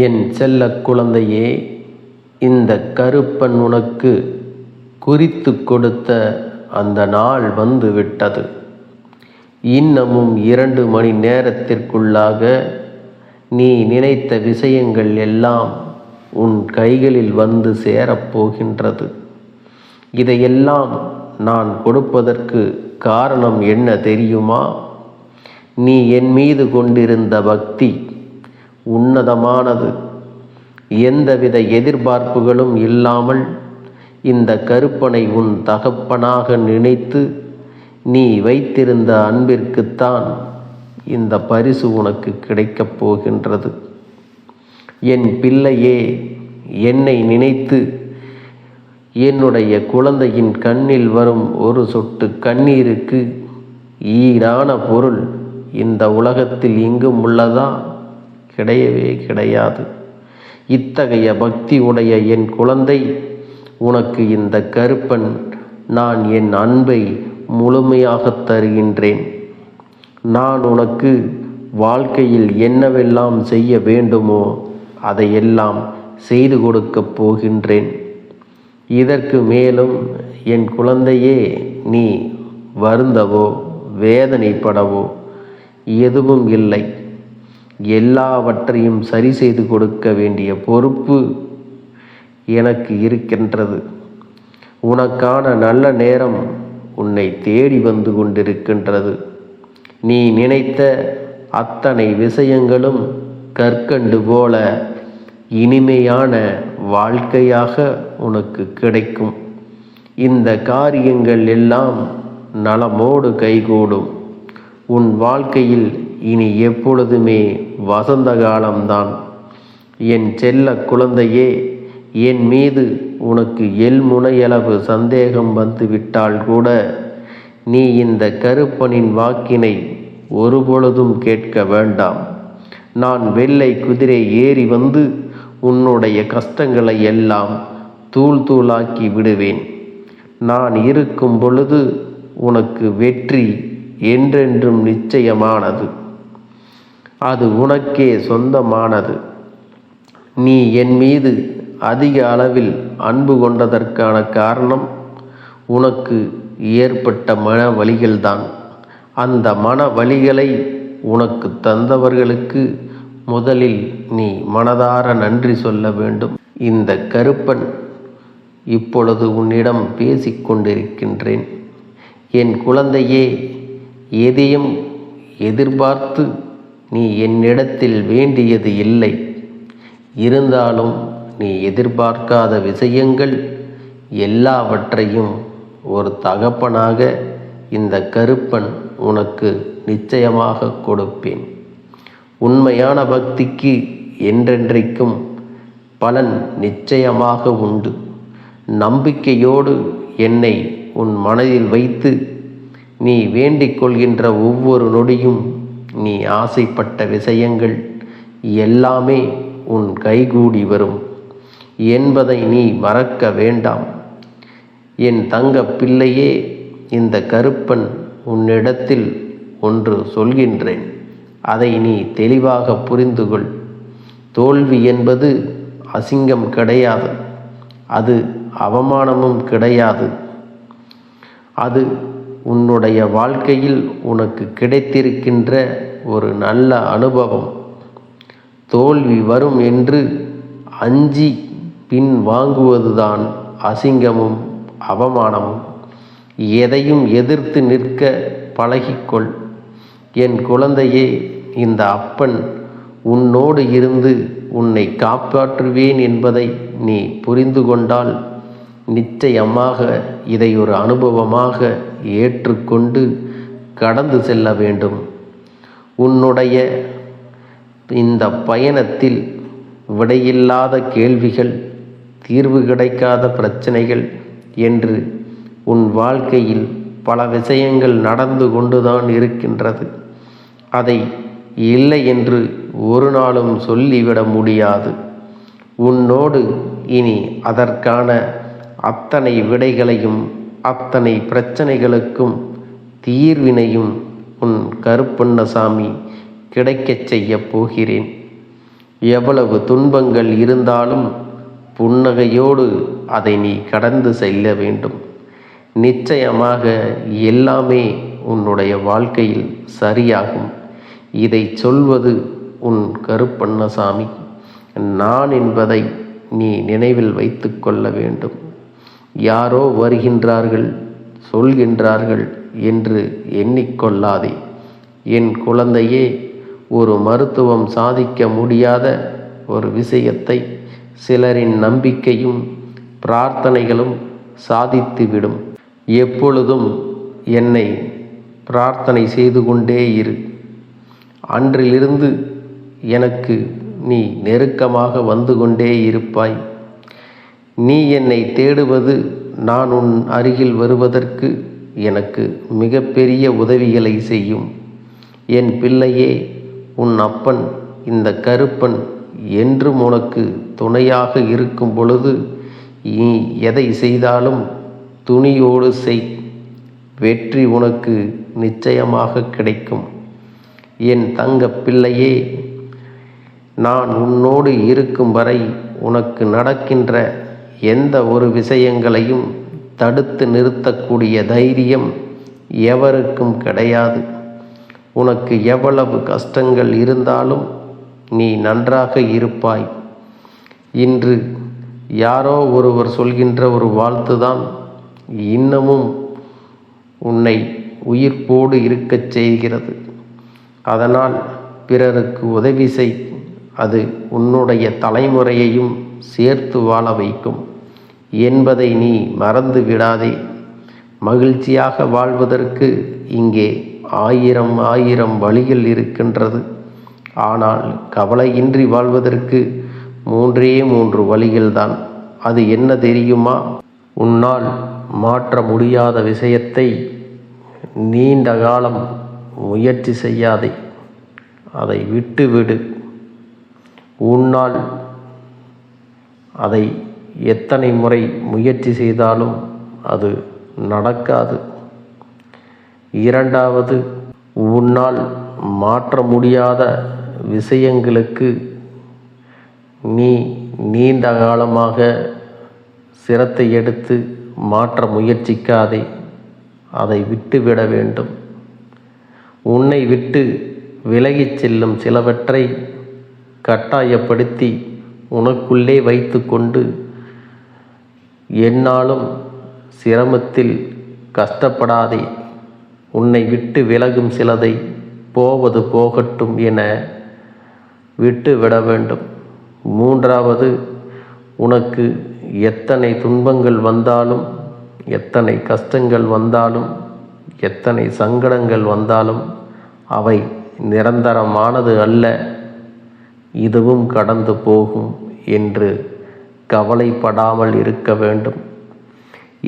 என் செல்ல குழந்தையே இந்த கருப்பன் உனக்கு குறித்து கொடுத்த அந்த நாள் வந்து விட்டது. இன்னமும் இரண்டு மணி நேரத்திற்குள்ளாக நீ நினைத்த விஷயங்கள் எல்லாம் உன் கைகளில் வந்து சேரப்போகின்றது இதையெல்லாம் நான் கொடுப்பதற்கு காரணம் என்ன தெரியுமா? நீ என் மீது கொண்டிருந்த பக்தி உன்னதமானது. எந்தவித எதிர்பார்ப்புகளும் இல்லாமல் இந்த கருப்பனை உன் தகப்பனாக நினைத்து நீ வைத்திருந்த அன்பிற்குத்தான் இந்த பரிசு உனக்கு கிடைக்கப் போகின்றது. என் பிள்ளையே என்னை நினைத்து என்னுடைய குழந்தையின் கண்ணில் வரும் ஒரு சொட்டு கண்ணீருக்கு ஈடான பொருள் இந்த உலகத்தில் இங்கும் உள்ளதா? கிடையவே கிடையாது. இத்தகைய பக்தி உடைய என் குழந்தை உனக்கு இந்த கருப்பன் நான் என் அன்பை முழுமையாக தருகின்றேன். நான் உனக்கு வாழ்க்கையில் என்னவெல்லாம் செய்ய வேண்டுமோ அதையெல்லாம் செய்து கொடுக்கப் போகின்றேன். இதற்கு மேலும் என் குழந்தையே நீ வருந்தவோ வேதனைப்படவோ எதுவும் இல்லை. எல்லாவற்றையும் சரி செய்து கொடுக்க வேண்டிய பொறுப்பு எனக்கு இருக்கின்றது. உனக்கான நல்ல நேரம் உன்னை தேடி வந்து கொண்டிருக்கின்றது. நீ நினைத்த அத்தனை விஷயங்களும் கற்கண்டு போல இனிமையான வாழ்க்கையாக உனக்கு கிடைக்கும். இந்த காரியங்கள் எல்லாம் நலமோடு கைகூடும். உன் வாழ்க்கையில் இனி எப்பொழுதுமே வசந்த காலம்தான் என் செல்ல குழந்தையே என் மீது உனக்கு எல்முனையளவு சந்தேகம் வந்துவிட்டால் கூட நீ இந்த கருப்பனின் வாக்கினை ஒருபொழுதும் கேட்க வேண்டாம். நான் வெள்ளை குதிரை ஏறி வந்து உன்னுடைய கஷ்டங்களை எல்லாம் தூள் தூளாக்கி விடுவேன். நான் இருக்கும் பொழுது உனக்கு வெற்றி என்றென்றும் நிச்சயமானது. அது உனக்கே சொந்தமானது. நீ என் மீது அதிக அளவில் அன்பு கொண்டதற்கான காரணம் உனக்கு ஏற்பட்ட மன வழிகள்தான் அந்த மன வழிகளை உனக்கு தந்தவர்களுக்கு முதலில் நீ மனதார நன்றி சொல்ல வேண்டும். இந்த கருப்பன் இப்பொழுது உன்னிடம் பேசிக்கொண்டிருக்கின்றேன். என் குழந்தையே எதையும் எதிர்பார்த்து நீ என்னிடத்தில் வேண்டியது இல்லை. இருந்தாலும் நீ எதிர்பார்க்காத விஷயங்கள் எல்லாவற்றையும் ஒரு தகப்பனாக இந்த கருப்பன் உனக்கு நிச்சயமாக கொடுப்பேன். உண்மையான பக்திக்கு என்றென்றைக்கும் பலன் நிச்சயமாக உண்டு. நம்பிக்கையோடு என்னை உன் மனதில் வைத்து நீ வேண்டிக் கொள்கின்ற ஒவ்வொரு நொடியும் நீ ஆசைப்பட்ட விஷயங்கள் எல்லாமே உன் கைகூடி வரும். என்பதை நீ மறக்க வேண்டாம். என் தங்க பிள்ளையே இந்த கருப்பன் உன்னிடத்தில் ஒன்று சொல்கின்றேன். அதை நீ தெளிவாக புரிந்து கொள் தோல்வி என்பது அசிங்கம் கிடையாது. அது அவமானமும் கிடையாது. அது உன்னுடைய வாழ்க்கையில் உனக்கு கிடைத்திருக்கின்ற ஒரு நல்ல அனுபவம். தோல்வி வரும் என்று அஞ்சி பின் வாங்குவதுதான் அசிங்கமும் அவமானமும். எதையும் எதிர்த்து நிற்க பழகிக்கொள். என் குழந்தையே இந்த அப்பன் உன்னோடு இருந்து உன்னை காப்பாற்றுவேன் என்பதை நீ புரிந்து கொண்டால் நிச்சயமாக இதை ஒரு அனுபவமாக ஏற்றுக்கொண்டு கடந்து செல்ல வேண்டும். உன்னுடைய இந்த பயணத்தில் விடையில்லாத கேள்விகள் தீர்வு கிடைக்காத பிரச்சனைகள் என்று உன் வாழ்க்கையில் பல விஷயங்கள் நடந்து கொண்டுதான் இருக்கின்றது. அதை இல்லை என்று ஒரு நாளும் சொல்லிவிட முடியாது. உன்னோடு இனி அதற்கான அத்தனை விடைகளையும் அத்தனை பிரச்சனைகளுக்கும் தீர்வினையும் உன் கருப்பண்ணசாமி கிடைக்கச் செய்யப் போகிறேன். எவ்வளவு துன்பங்கள் இருந்தாலும் புன்னகையோடு அதை நீ கடந்து செல்ல வேண்டும். நிச்சயமாக எல்லாமே உன்னுடைய வாழ்க்கையில் சரியாகும். இதை சொல்வது உன் கருப்பண்ணசாமி. நான் என்பதை நீ நினைவில் வைத்து கொள்ள வேண்டும். யாரோ வருகின்றார்கள் சொல்கின்றார்கள் என்று எண்ணிக்கொள்ளாதே. என் குழந்தையே ஒரு மருத்துவம் சாதிக்க முடியாத ஒரு விஷயத்தை சிலரின் நம்பிக்கையும் பிரார்த்தனைகளும் சாதித்துவிடும். எப்பொழுதும் என்னை பிரார்த்தனை செய்து கொண்டே இரு. அன்றிலிருந்து எனக்கு நீ நெருக்கமாக வந்து கொண்டே இருப்பாய். நீ என்னை தேடுவது நான் உன் அருகில் வருவதற்கு எனக்கு மிகப்பெரிய உதவிகளை செய்யும். என் பிள்ளையே உன் அப்பன் இந்த கருப்பன் என்றும் உனக்கு துணையாக இருக்கும் பொழுது நீ எதை செய்தாலும் துணியோடு செய். வெற்றி உனக்கு நிச்சயமாக கிடைக்கும். என் தங்க பிள்ளையே நான் உன்னோடு இருக்கும் வரை உனக்கு நடக்கின்ற எந்த ஒரு விஷயங்களையும் தடுத்து நிறுத்தக்கூடிய தைரியம் எவருக்கும் கிடையாது. உனக்கு எவ்வளவு கஷ்டங்கள் இருந்தாலும் நீ நன்றாக இருப்பாய். இன்று யாரோ ஒருவர் சொல்கின்ற ஒரு வாழ்த்து தான் இன்னமும் உன்னை உயிர்ப்போடு இருக்கச் செய்கிறது. அதனால் பிறருக்கு உதவி செய் அது உன்னுடைய தலைமுறையையும் சேர்த்து வாழ வைக்கும். என்பதை நீ மறந்து விடாதே. மகிழ்ச்சியாக வாழ்வதற்கு இங்கே ஆயிரம் ஆயிரம் வழிகள் இருக்கின்றது. ஆனால் கவலையின்றி வாழ்வதற்கு மூன்றே மூன்று வழிகள்தான். அது என்ன தெரியுமா? உன்னால் மாற்ற முடியாத விஷயத்தை நீண்ட காலம் முயற்சி செய்யாதே. அதை விட்டுவிடு. உன்னால் அதை எத்தனை முறை முயற்சி செய்தாலும் அது நடக்காது. இரண்டாவது உன்னால் மாற்ற முடியாத விஷயங்களுக்கு நீ நீண்ட காலமாக சிரத்தை எடுத்து மாற்ற முயற்சிக்காதே. அதை விட்டுவிட வேண்டும். உன்னை விட்டு விலகிச் செல்லும் சிலவற்றை கட்டாயப்படுத்தி உனக்குள்ளே வைத்து கொண்டு என்னாலும் சிரமத்தில் கஷ்டப்படாதே. உன்னை விட்டு விலகும் சிலதை போவது போகட்டும் என விட்டு விட வேண்டும். மூன்றாவது உனக்கு எத்தனை துன்பங்கள் வந்தாலும் எத்தனை கஷ்டங்கள் வந்தாலும் எத்தனை சங்கடங்கள் வந்தாலும் அவை நிரந்தரமானது அல்ல இதுவும் கடந்து போகும் என்று கவலைப்படாமல் இருக்க வேண்டும்.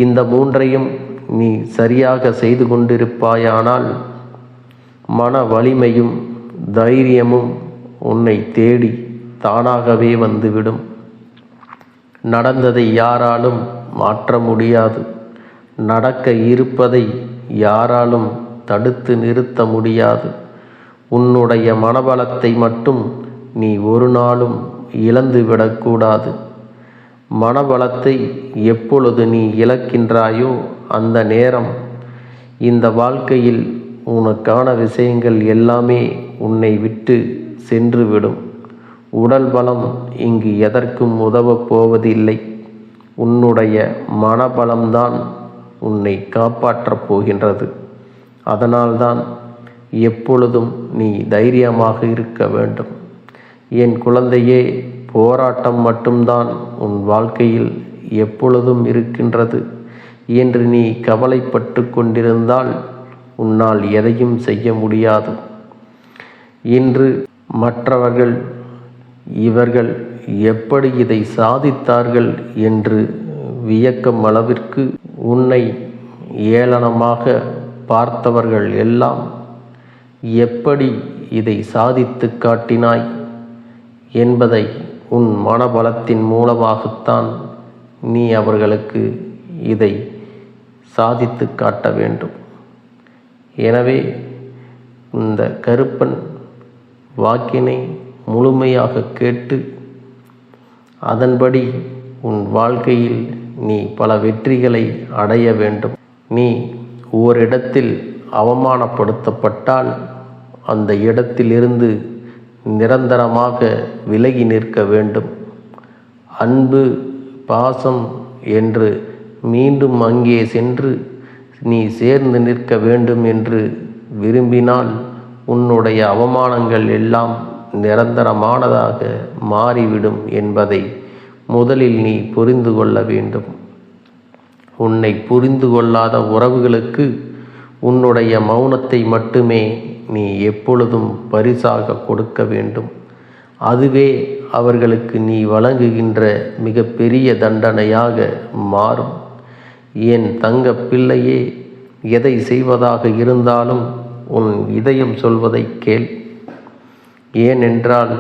இந்த மூன்றையும் நீ சரியாக செய்து கொண்டிருப்பாயானால் மன வலிமையும் தைரியமும் உன்னை தேடி தானாகவே வந்துவிடும். நடந்ததை யாராலும் மாற்ற முடியாது. நடக்க இருப்பதை யாராலும் தடுத்து நிறுத்த முடியாது. உன்னுடைய மனபலத்தை மட்டும் நீ ஒரு நாளும் இழந்துவிடக்கூடாது. மனபலத்தை எப்பொழுது நீ இழக்கின்றாயோ அந்த நேரம் இந்த வாழ்க்கையில் உனக்கான விஷயங்கள் எல்லாமே உன்னை விட்டு சென்றுவிடும். உடல் பலம் இங்கு எதற்கும் உதவப் போவதில்லை. உன்னுடைய மனபலம்தான் உன்னை காப்பாற்றப் போகின்றது. அதனால்தான் எப்பொழுதும் நீ தைரியமாக இருக்க வேண்டும். என் குழந்தையே போராட்டம் மட்டும்தான் உன் வாழ்க்கையில் எப்பொழுதும் இருக்கின்றது. என்று நீ கவலைப்பட்டு கொண்டிருந்தால் உன்னால் எதையும் செய்ய முடியாது. இன்று மற்றவர்கள் இவர்கள் எப்படி இதை சாதித்தார்கள் என்று வியக்கும் அளவிற்கு உன்னை ஏளனமாக பார்த்தவர்கள் எல்லாம் எப்படி இதை சாதித்து காட்டினாய் என்பதை உன் மனபலத்தின் மூலமாகத்தான் நீ அவர்களுக்கு இதை சாதித்து காட்ட வேண்டும். எனவே இந்த கருப்பன் வாக்கினை முழுமையாக கேட்டு அதன்படி உன் வாழ்க்கையில் நீ பல வெற்றிகளை அடைய வேண்டும். நீ ஓரிடத்தில் அவமானப்படுத்தப்பட்டால் அந்த இடத்திலிருந்து நிரந்தரமாக விலகி நிற்க வேண்டும். அன்பு பாசம் என்று மீண்டும் அங்கே சென்று நீ சேர்ந்து நிற்க வேண்டும் என்று விரும்பினால் உன்னுடைய அவமானங்கள் எல்லாம் நிரந்தரமானதாக மாறிவிடும் என்பதை முதலில் நீ புரிந்து கொள்ள வேண்டும். உன்னை புரிந்து கொள்ளாத உறவுகளுக்கு உன்னுடைய மௌனத்தை மட்டுமே நீ எப்பொழுதும் பரிசாக கொடுக்க வேண்டும். அதுவே அவர்களுக்கு நீ வழங்குகின்ற மிகப்பெரிய தண்டனையாக மாறும். என் தங்க பிள்ளையே எதை செய்வதாக இருந்தாலும் உன் இதயம் சொல்வதை கேள். ஏனென்றால்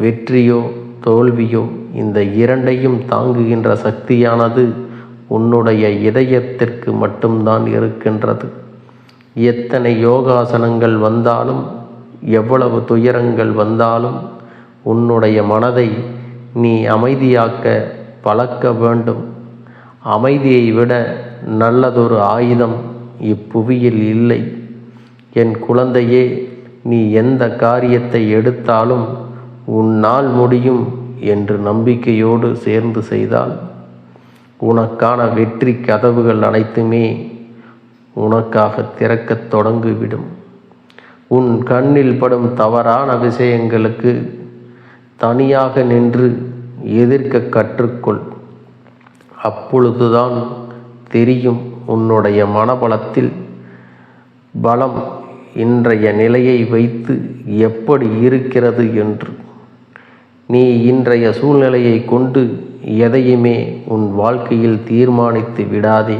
வெற்றியோ தோல்வியோ இந்த இரண்டையும் தாங்குகின்ற சக்தியானது உன்னுடைய இதயத்திற்கு மட்டும்தான் இருக்கின்றது. எத்தனை யோகாசனங்கள் வந்தாலும் எவ்வளவு துயரங்கள் வந்தாலும் உன்னுடைய மனதை நீ அமைதியாக்க பழக்க வேண்டும். அமைதியை விட நல்லதொரு ஆயுதம் இப்புவியில் இல்லை. என் குழந்தையே நீ எந்த காரியத்தை எடுத்தாலும் உன்னால் முடியும் என்று நம்பிக்கையோடு சேர்ந்து செய்தால் உனக்கான வெற்றி கதவுகள் அனைத்துமே உனக்காக திறக்கத் தொடங்கிவிடும். உன் கண்ணில் படும் தவறான விஷயங்களுக்கு தனியாக நின்று எதிர்க்க கற்றுக்கொள். அப்பொழுதுதான் தெரியும் உன்னுடைய மனபலத்தில் பலம் இன்றைய நிலையை வைத்து எப்படி இருக்கிறது என்று. நீ இன்றைய சூழ்நிலையை கொண்டு எதையுமே உன் வாழ்க்கையில் தீர்மானித்து விடாதே.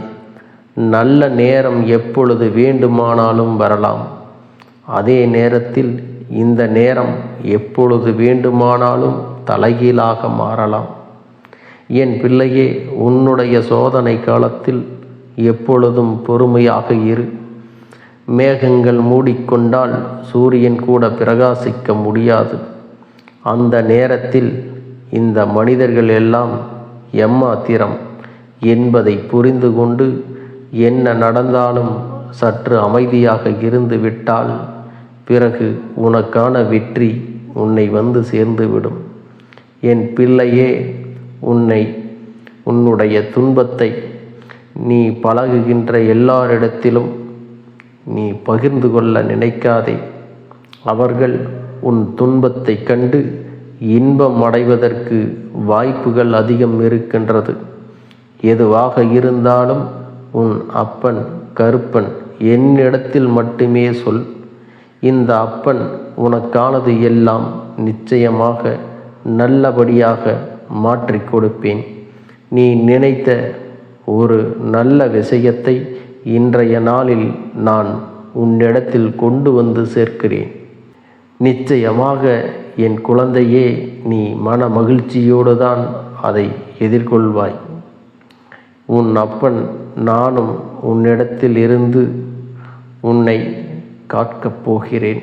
நல்ல நேரம் எப்பொழுது வேண்டுமானாலும் வரலாம். அதே நேரத்தில் இந்த நேரம் எப்பொழுது வேண்டுமானாலும் தலைகீழாக மாறலாம். என் பிள்ளையே உன்னுடைய சோதனை காலத்தில் எப்பொழுதும் பொறுமையாக இரு. மேகங்கள் மூடிக்கொண்டால் சூரியன் கூட பிரகாசிக்க முடியாது. அந்த நேரத்தில் இந்த மனிதர்கள் எல்லாம் எம்மாத்திரம் என்பதை புரிந்து கொண்டு என்ன நடந்தாலும் சற்று அமைதியாக இருந்து விட்டால் பிறகு உனக்கான வெற்றி உன்னை வந்து சேர்ந்துவிடும். என் பிள்ளையே உன்னை உன்னுடைய துன்பத்தை நீ பழகுகின்ற எல்லாரிடத்திலும் நீ பகிர்ந்து கொள்ள நினைக்காதே. அவர்கள் உன் துன்பத்தை கண்டு இன்பம் அடைவதற்கு வாய்ப்புகள் அதிகம் இருக்கின்றது. எதுவாக இருந்தாலும் உன் அப்பன் கருப்பன் என்னிடத்தில் மட்டுமே சொல். இந்த அப்பன் உனக்கானது எல்லாம் நிச்சயமாக நல்லபடியாக மாற்றி கொடுப்பேன். நீ நினைத்த ஒரு நல்ல விஷயத்தை இன்றைய நாளில் நான் உன்னிடத்தில் கொண்டு வந்து சேர்க்கிறேன். நிச்சயமாக என் குழந்தையே நீ மன மகிழ்ச்சியோடு தான் அதை எதிர்கொள்வாய். உன் அப்பன் நானும் உன்னிடத்தில் இருந்து உன்னை காக்கப் போகிறேன்.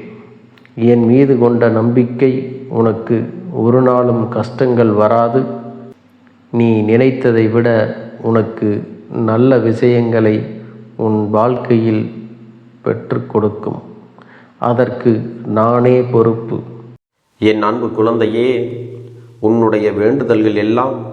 என் மீது கொண்ட நம்பிக்கை உனக்கு ஒரு நாளும் கஷ்டங்கள் வராது. நீ நினைத்ததை விட உனக்கு நல்ல விஷயங்களை உன் வாழ்க்கையில் பெற்று கொடுக்கும். அதற்கு நானே பொறுப்பு. என் அன்பு குழந்தையே உன்னுடைய வேண்டுதல்கள் எல்லாம்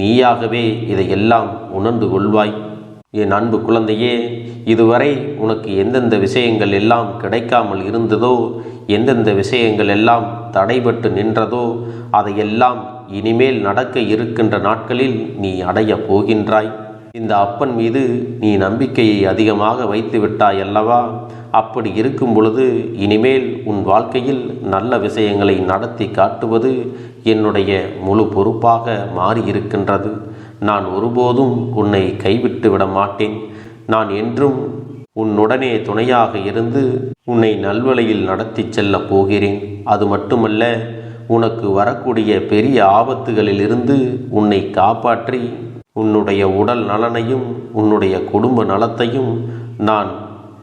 நீயாகவே இதையெல்லாம் உணர்ந்து கொள்வாய். என் அன்பு குழந்தையே இதுவரை உனக்கு எந்தெந்த விஷயங்கள் எல்லாம் கிடைக்காமல் இருந்ததோ எந்தெந்த விஷயங்கள் எல்லாம் தடைபட்டு நின்றதோ அதையெல்லாம் இனிமேல் நடக்க இருக்கின்ற நாட்களில் நீ அடையப் போகின்றாய். இந்த அப்பன் மீது நீ நம்பிக்கையை அதிகமாக வைத்து விட்டாய் அல்லவா? அப்படி இருக்கும் பொழுது இனிமேல் உன் வாழ்க்கையில் நல்ல விஷயங்களை நடத்தி காட்டுவது என்னுடைய முழு பொறுப்பாக மாறியிருக்கின்றது. நான் ஒருபோதும் உன்னை கைவிட்டு விட மாட்டேன். நான் என்றும் உன்னுடனே துணையாக இருந்து உன்னை நல்வழியில் நடத்தி செல்லப் போகிறேன். அது மட்டுமல்ல உனக்கு வரக்கூடிய பெரிய ஆபத்துகளிலிருந்து உன்னை காப்பாற்றி உன்னுடைய உடல் நலனையும் உன்னுடைய குடும்ப நலத்தையும் நான்